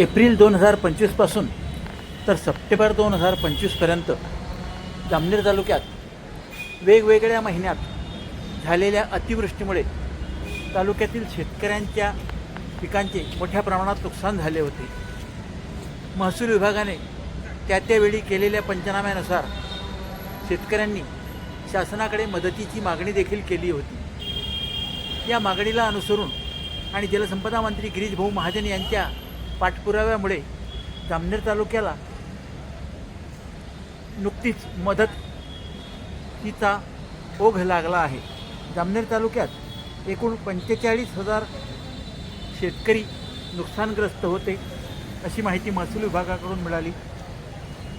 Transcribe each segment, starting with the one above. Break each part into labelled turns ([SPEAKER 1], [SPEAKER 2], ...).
[SPEAKER 1] April दोन हजार पंचवीसपासून तर सप्टेंबर दोन हजार पंचवीसपर्यंत जामनेर तालुक्यात वेगवेगळ्या महिन्यात झालेल्या अतिवृष्टीमुळे तालुक्यातील शेतकऱ्यांच्या पिकांचे मोठ्या प्रमाणात नुकसान झाले होते. महसूल विभागाने त्या त्यावेळी केलेल्या पंचनाम्यानुसार शेतकऱ्यांनी शासनाकडे मदतीची मागणी देखील केली होती. या मागणीला अनुसरून आणि जलसंपदा मंत्री गिरीशभाऊ महाजन यांच्या पाठपुराव्यामुळे जामनेर तालुक्याला नुकतीच मदत तिचा ओघ लागला आहे. जामनेर तालुक्यात एकूण पंचेचाळीस हजार शेतकरी नुकसानग्रस्त होते अशी माहिती महसूल विभागाकडून मिळाली.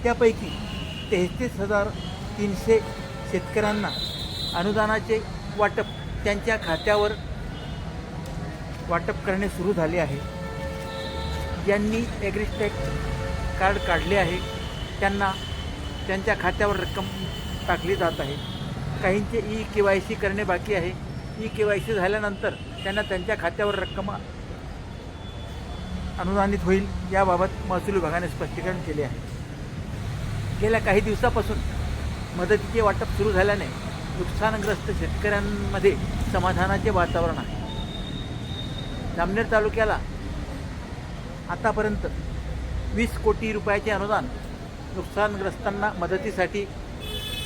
[SPEAKER 1] त्यापैकी तेहतीस हजार तीनशे शेतकऱ्यांना अनुदानाचे वाटप त्यांच्या खात्यावर वाटप करणे सुरू झाले आहे. ज्यांनी ॲग्रिस्टॅक कार्ड काढले आहे त्यांना त्यांच्या खात्यावर रक्कम टाकली जात आहे. काहींचे ई के वाय सी करणे बाकी आहे. ई के वाय सी झाल्यानंतर त्यांना त्यांच्या खात्यावर रक्कम अनुदानित होईल याबाबत महसूल विभागाने स्पष्टीकरण केले आहे. गेल्या काही दिवसापासून मदतीचे वाटप सुरू झाल्याने नुकसानग्रस्त शेतकऱ्यांमध्ये समाधानाचे वातावरण आहे. जामनेर तालुक्याला आतापर्यंत वीस कोटी रुपयाचे अनुदान नुकसानग्रस्तांना मदतीसाठी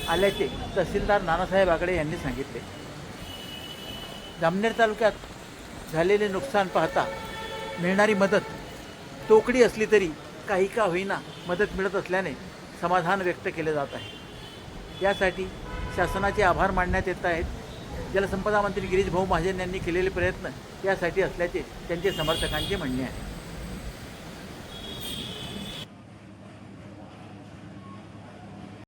[SPEAKER 1] आल्याचे तहसीलदार नानासाहेब आगडे यांनी सांगितले. जामनेर तालुक्यात झालेले नुकसान पाहता मिळणारी मदत तोकडी असली तरी काही का होईना मदत मिळत असल्याने समाधान व्यक्त केले जात आहे. यासाठी शासनाचे आभार मानण्यात येत आहेत. जलसंपदा मंत्री गिरीश भाऊ महाजन यांनी केलेले प्रयत्न यासाठी असल्याचे त्यांचे समर्थकांचे म्हणणे आहे.